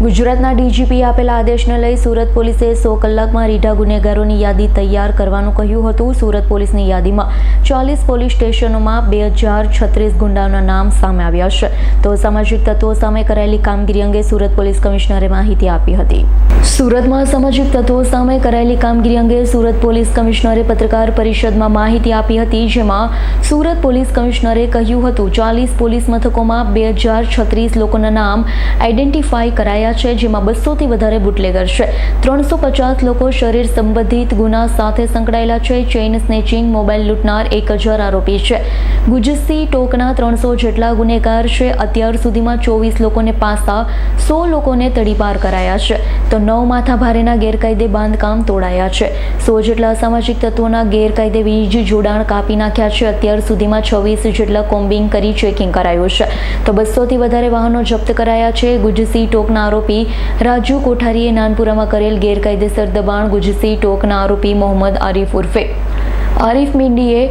ગુજરાતના ડીજીપી આપેલા આદેશને લઈ સુરત પોલીસે સો કલાકમાં રીઢા ગુનેગારોની યાદી તૈયાર કરવાનું કહ્યું હતું. સુરત પોલીસની યાદીમાં ચાલીસ પોલીસ સ્ટેશનોમાં બે હજાર છત્રીસ ગુંડાઓના નામ સામે આવ્યા છે. તો સામાજિક તત્વો સામે કરાયેલી કામગીરી અંગે સુરત પોલીસ કમિશનરે માહિતી આપી હતી. સુરતમાં સામાજિક તત્વો સામે કરાયેલી કામગીરી અંગે સુરત પોલીસ કમિશનરે પત્રકાર પરિષદમાં માહિતી આપી હતી, જેમાં સુરત પોલીસ કમિશનરે કહ્યું હતું, ચાલીસ પોલીસ મથકોમાં બે હજાર છત્રીસ લોકોના નામ આઈડેન્ટિફાઈ કરાયા છે, જેમાં બસોથી વધારે બુટલેગર છે. ત્રણસો પચાસ લોકો શરીર સંબંધિત ગુના સાથે સંકળાયેલા છે. ચેઇન સ્નેચિંગ મોબાઈલ લૂંટનાર એક હજાર આરોપી છે. ગુજસી ટોકના ત્રણસો જેટલા ગુનેગાર છે. અત્યાર સુધીમાં ચોવીસ લોકોને પાસા, સો લોકોને તડીપાર કરાયા છે. તો નવ માથા ભારેના ગેરકાયદે બાંધકામ તોડાયા છે. સો જેટલા અસામાજિક તત્વોના ગેરકાયદે વીજ, જોડાણ કાપી નાખ્યા છે. અત્યાર સુધીમાં છવ્વીસ જેટલા કોમ્બિંગ કરી ચેકિંગ કરાયું છે. તો બસોથી વધારે વાહનો જપ્ત કરાયા છે. ગુજસી ટોકના આરોપી રાજુ કોઠારીએ નાનપુરામાં કરેલ ગેરકાયદેસર દબાણ ગુજસી ટોકના આરોપી મોહમ્મદ આરીફ ઉર્ફે. આરીફ મિંડીએ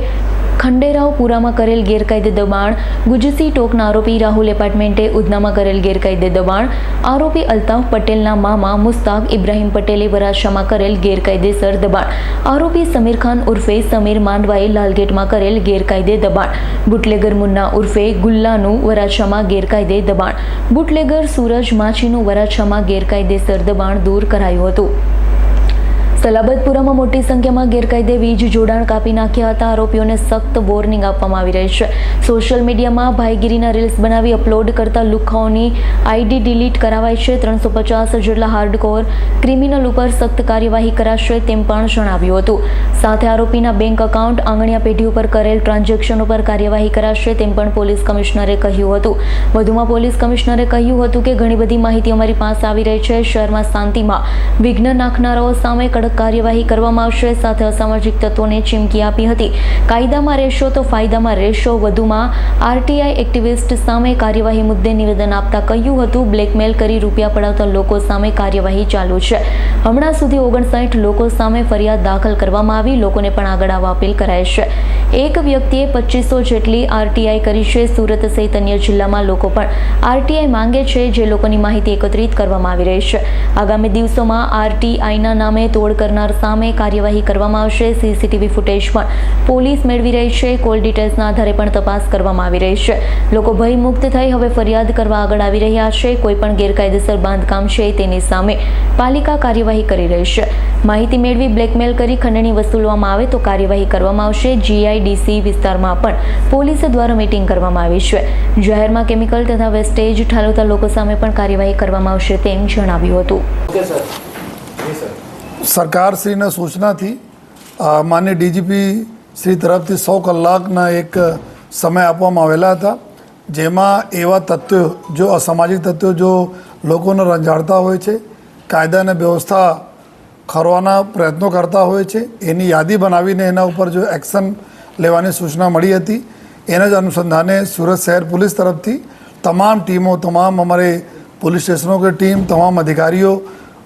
ખંડેરાવપુરામાં કરેલ ગેરકાયદે દબાણ, ગુજસી ટોકના આરોપી રાહુલ એપાર્ટમેન્ટે ઉધનામાં કરેલ ગેરકાયદે દબાણ, આરોપી અલ્તાફ પટેલના મામા મુસ્તાક ઇબ્રાહીમ પટેલે વરાછામાં કરેલ ગેરકાયદેસર દબાણ. આરોપી સમીર ખાન ઉર્ફે સમીર માંડવાએ લાલગેટમાં કરેલ ગેરકાયદે દબાણ. બુટલેગર મુન્ના ઉર્ફે ગુલ્લાનું વરાછામાં ગેરકાયદે દબાણ. બુટલેગર સૂરજ માછીનું વરાછામાં ગેરકાયદેસર દબાણ દૂર કરાયું હતું. સલાબતપુરામાં મોટી સંખ્યામાં ગેરકાયદે વીજ જોડાણ કાપી નાખ્યા હતા. આરોપીઓને સખ્ત વોર્નિંગ આપવામાં આવી રહી છે. સોશિયલ મીડિયામાં ભાઈગીરીના રીલ્સ બનાવી અપલોડ કરતા લુખાઓની આઈડી ડિલીટ કરાવાય છે. ત્રણસો પચાસ જેટલા હાર્ડકોર ક્રિમિનલ ઉપર સખ્ત કાર્યવાહી કરાશે તેમ પણ જણાવ્યું હતું. સાથે આરોપીના બેંક એકાઉન્ટ આંગણિયા પેઢી ઉપર કરેલ ટ્રાન્ઝેક્શન ઉપર કાર્યવાહી કરાશે તેમ પણ પોલીસ કમિશનરે કહ્યું હતું. વધુમાં પોલીસ કમિશનરે કહ્યું હતું કે ઘણી બધી માહિતી અમારી પાસે આવી રહી છે. શહેરમાં શાંતિમાં વિઘ્ન નાખનારાઓ સામે કડક કાર્યવાહી કરવામાં આવશે. સાથે અસામાજિક તત્વોને ચીમકી આપી હતી. કાયદામાં રહેશો તો ફાયદામાં રહેશો. વધુમાં આરટીઆઈ એક્ટિવિસ્ટ સામે કાર્યવાહી મુદ્દે નિવેદન આપતા કહ્યું હતું. બ્લેકમેલ કરી રૂપિયા પડાવતા લોકો સામે કાર્યવાહી ચાલુ છે. હમણાં સુધી ઓગણસાઠ લોકો સામે ફરિયાદ દાખલ કરવામાં આવી. લોકોને પણ આગળ આવવા અપીલ કરાય છે. એક વ્યક્તિએ પચીસો જેટલી આરટીઆઈ કરી છે. સુરત સહિત અન્ય જિલ્લામાં લોકો પણ આરટીઆઈ માંગે છે. જે લોકોની માહિતી એકત્રિત કરવામાં આવી રહી છે. આગામી દિવસોમાં આરટીઆઈના નામે તોડ કરનાર સામે કાર્યવાહી કરવામાં આવશે. સીસીટીવી ફૂટેજ પણ પોલીસ મેળવી રહી છે. કોલ ડિટેલ્સના આધારે પણ તપાસ કરવામાં આવી રહી છે. લોકો ભયમુક્ત થઈ હવે ફરિયાદ કરવા આગળ આવી રહ્યા છે. કોઈ પણ ગેરકાયદેસર બાંધકામ છે તેની સામે પાલિકા કાર્યવાહી કરી રહી છે. માહિતી મેળવી બ્લેકમેલ કરી ખંડણી વસૂલવામાં આવે તો કાર્યવાહી કરવામાં આવશે. જીઆઈડીસી વિસ્તારમાં પણ પોલીસ દ્વારા મીટિંગ કરવામાં આવી છે. જાહેરમાં કેમિકલ તથા વેસ્ટેજ ઠાલવતા લોકો સામે પણ કાર્યવાહી કરવામાં આવશે તેમ જણાવ્યું હતું. સરકારશ્રીના સૂચનાથી માન્ય ડીજીપી શ્રી તરફથી સો કલાકના એક સમય આપવામાં આવેલા હતા, જેમાં એવા તત્વો, જો અસામાજિક તત્વો જો લોકોને રંજાડતા હોય છે, કાયદા અને વ્યવસ્થા ખરવાના પ્રયત્નો કરતા હોય છે, એની યાદી બનાવીને એના ઉપર જો એક્શન લેવાની સૂચના મળી હતી, એના જ અનુસંધાને સુરત શહેર પોલીસ તરફથી તમામ ટીમો, તમામ અમારે પોલીસ સ્ટેશનો કે ટીમ, તમામ અધિકારીઓ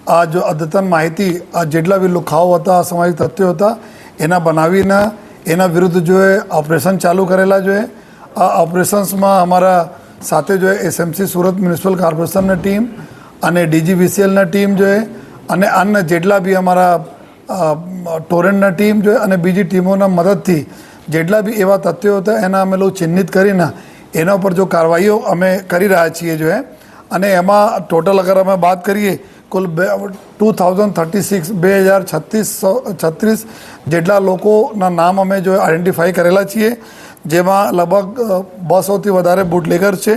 આ જો અદ્યતન માહિતી, આ જેટલા બી લુખાઓ હતા, અસામાજિક તથ્યો હતા, એના બનાવીને એના વિરુદ્ધ જોએ ઓપરેશન ચાલુ કરેલા જોઈએ આ ઓપરેશન્સમાં અમારા સાથે જોએ એસએમસી સુરત મ્યુનિસિપલ કોર્પોરેશનની ટીમ અને ડીજીવીસીએલની ટીમ જોઈએ અને અન્ય જેટલા બી અમારા ટોરેન્ટના ટીમ જોઈએ અને બીજી ટીમોના મદદથી જેટલા બી એવા તથ્યો હતા, એના અમે લોકો ચિહ્નિત કરીને એના ઉપર જો કાર્યવાહીઓ અમે કરી રહ્યા છીએ જોએ અને એમાં ટોટલ અગર અમે વાત કરીએ કુલ બે, ટુ થાઉઝન્ડ થર્ટી સિક્સ, બે હજાર છત્રીસ છત્રીસ જેટલા લોકોના નામ અમે જો આઈડેન્ટિફાઈ કરેલા છીએ, જેમાં લગભગ બસોથી વધારે બુટલેગર છે,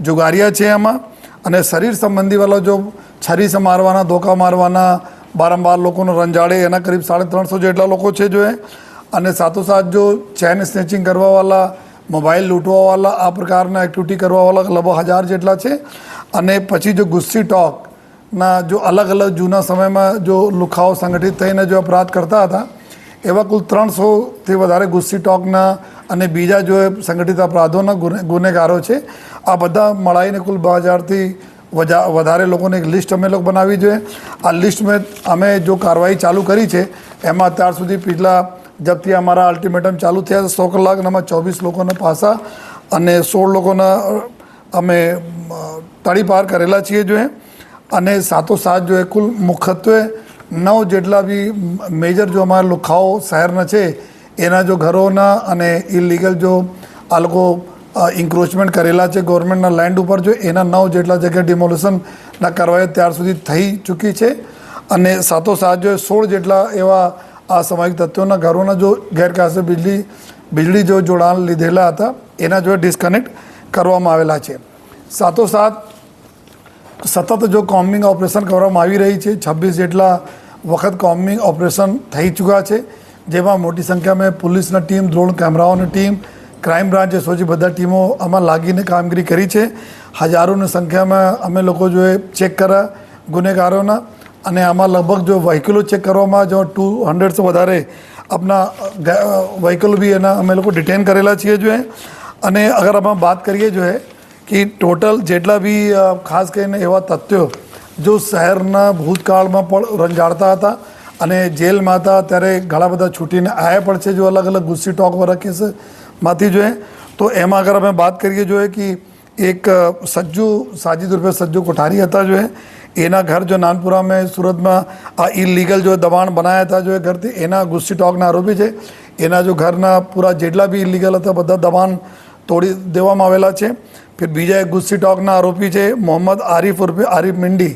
જુગારિયા છે એમાં અને શરીર સંબંધીવાળા જો છરી મારવાના, ધોકા મારવાના બારંબાર લોકોનો રંજાડે, એના કરીબ સાડા ત્રણસો જેટલા લોકો છે જો એ, અને સાથોસાથ જો ચેન સ્નેચિંગ કરવાવાળા મોબાઈલ લૂંટવાવાળા આ પ્રકારના એક્ટિવિટી કરવાવાળા લગભગ હજાર જેટલા છે, અને પછી જો ગુસ્સી ટોકના જો અલગ અલગ જૂના સમયમાં જો લુખાઓ સંગઠિત થઈને જો અપરાધ કરતા હતા, એવા કુલ ત્રણસોથી વધારે ગુસ્સી ટોકના અને બીજા જો સંગઠિત અપરાધોના ગુનેગારો છે, આ બધા મળાઈને કુલ બે હજારથી વધારે લોકોની એક લિસ્ટ અમે લોકો બનાવી જોઈએ. આ લિસ્ટ મેં, અમે જો કાર્યવાહી ચાલુ કરી છે, એમાં અત્યાર સુધી પિછલા જબથી અમારા અલ્ટિમેટમ ચાલુ થયા સો સો કલાકનામાં ચોવીસ લોકોના પાસા અને સોળ લોકોના અમે તળી પાર કરેલા છીએ જોઈએ. અને સાથોસાથ જો એ કુલ મુખ્યત્વે નવ જેટલા બી મેજર જો અમારા લુખાઓ શહેરના છે, એના જો ઘરોના અને ઇલીગલ જો આ લોકો ઇન્ક્રોચમેન્ટ કરેલા છે ગવર્મેન્ટના લેન્ડ ઉપર જો એના નવ જેટલા જગ્યાએ ડિમોલેશનના કાર્યવાહી ત્યાર સુધી થઈ ચૂકી છે. અને સાથોસાથ જો સોળ જેટલા એવા આ સામાજિક તત્વોના ઘરોના જો ગેરકાયદે બિજલી વીજળી જો જોડાણ લીધેલા હતા, એના જો ડિસ્કનેક્ટ કરવામાં આવેલા છે. સાથોસાથ સતત જો કોમ્બિંગ ઓપરેશન કરવામાં આવી રહી છે, છવ્વીસ જેટલા વખત કોમ્બિંગ ઓપરેશન થઈ ચૂક્યા છે, જેમાં મોટી સંખ્યામાં પોલીસના ટીમ, ડ્રોન કેમેરાઓની ટીમ, ક્રાઇમ બ્રાન્ચ એસઓજી બધા ટીમો આમાં લાગીને કામગીરી કરી છે. હજારોની સંખ્યામાં અમે લોકો જો એ ચેક કર્યા ગુનેગારોના, અને આમાં લગભગ જો વ્હીકલો ચેક કરવામાં જો ટુ હંડ્રેડથી વધારે આપણા વ્હીકલ બી એના અમે લોકો ડિટેન કરેલા છીએ જો અને અગર આમાં વાત કરીએ જો કે ટોટલ જેટલા બી ખાસ કરીને એવા તથ્યો જો શહેરના ભૂતકાળમાં પણ રંજાડતા હતા અને જેલમાં હતા, ત્યારે ઘણા બધા છૂટીને આવ્યા પણ છે, જો અલગ અલગ ગુસ્સી ટોક વાળા કેસમાંથી જોઈએ, તો એમાં અગર અમે વાત કરીએ જોઈએ કે એક સજ્જુ, સાજિદ રૂપે સજ્જુ કોઠારી હતા જો એના ઘર જો નાનપુરા મેં સુરતમાં આ ઇલીગલ જો દબાણ બનાવ્યા હતા જો એ ઘરથી, એના ગુસ્સી ટોકના આરોપી છે. એના જો ઘરના પૂરા જેટલા બી ઇલીગલ હતા, બધા દબાણ તોડી દેવામાં આવેલા છે. ફિર બીજા એક ગુસ્સી ટોકના આરોપી છે મોહમ્મદ આરિફ ઉર્ફે આરિફ મિંડી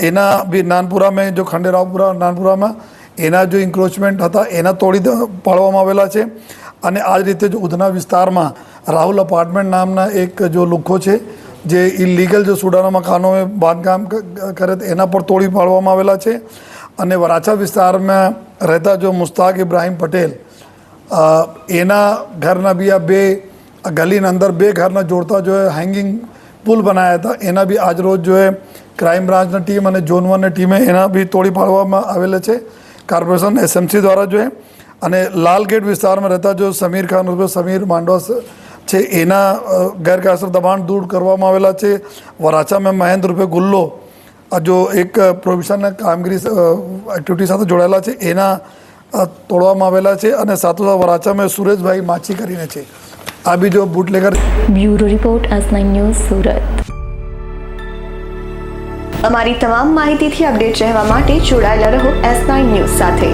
એના બી નાનપુરા મેં જો ખંડેરાવપુરા નાનપુરામાં એના જો ઇન્ક્રોચમેન્ટ હતા એના તોડી પાડવામાં આવેલા છે અને આ જ રીતે જો ઉધના વિસ્તારમાં રાહુલ અપાર્ટમેન્ટ નામના એક જો લુખ્ખો છે જે ઇલીગલ જો સુડાના મકાનોમાં બાંધકામ કરે એના પર તોડી પાડવામાં આવેલા છે અને વરાછા વિસ્તારમાં રહેતા જો મુસ્તાક ઇબ્રાહીમ પટેલ એના ઘરના બી આ બે ગલીના અંદર બે ઘરના જોડતા જો હેંગિંગ પુલ બનાવ્યા હતા, એના બી આજ રોજ જો એ ક્રાઇમ બ્રાન્ચની ટીમ અને ઝોન વનની ટીમે એના બી તોડી પાડવામાં આવેલા છે. કોર્પોરેશન એસએમસી દ્વારા જો એ અને લાલગેટ વિસ્તારમાં રહેતા જો સમીર ખાન ઉર્ફે સમીર માંડવા છે, એના ગેરકાયદેસર દબાણ દૂર કરવામાં આવેલા છે. વરાછામાં મહેન્દ્ર રૂપે ગુલ્લો જો એક પ્રોવિશનના કામગીરી એક્ટિવિટી સાથે જોડાયેલા છે, એના તોડવામાં આવેલા છે અને સાથોસાથ વરાછામાં સુરેશભાઈ માછી કરીને છે. આ બી જો bootlegger bureau report S nine news Surat અમારી તમામ માહિતીથી અપડેટ રહેવા માટે જોડાયેલા રહો એસ નાઇન ન્યૂઝ સાથે.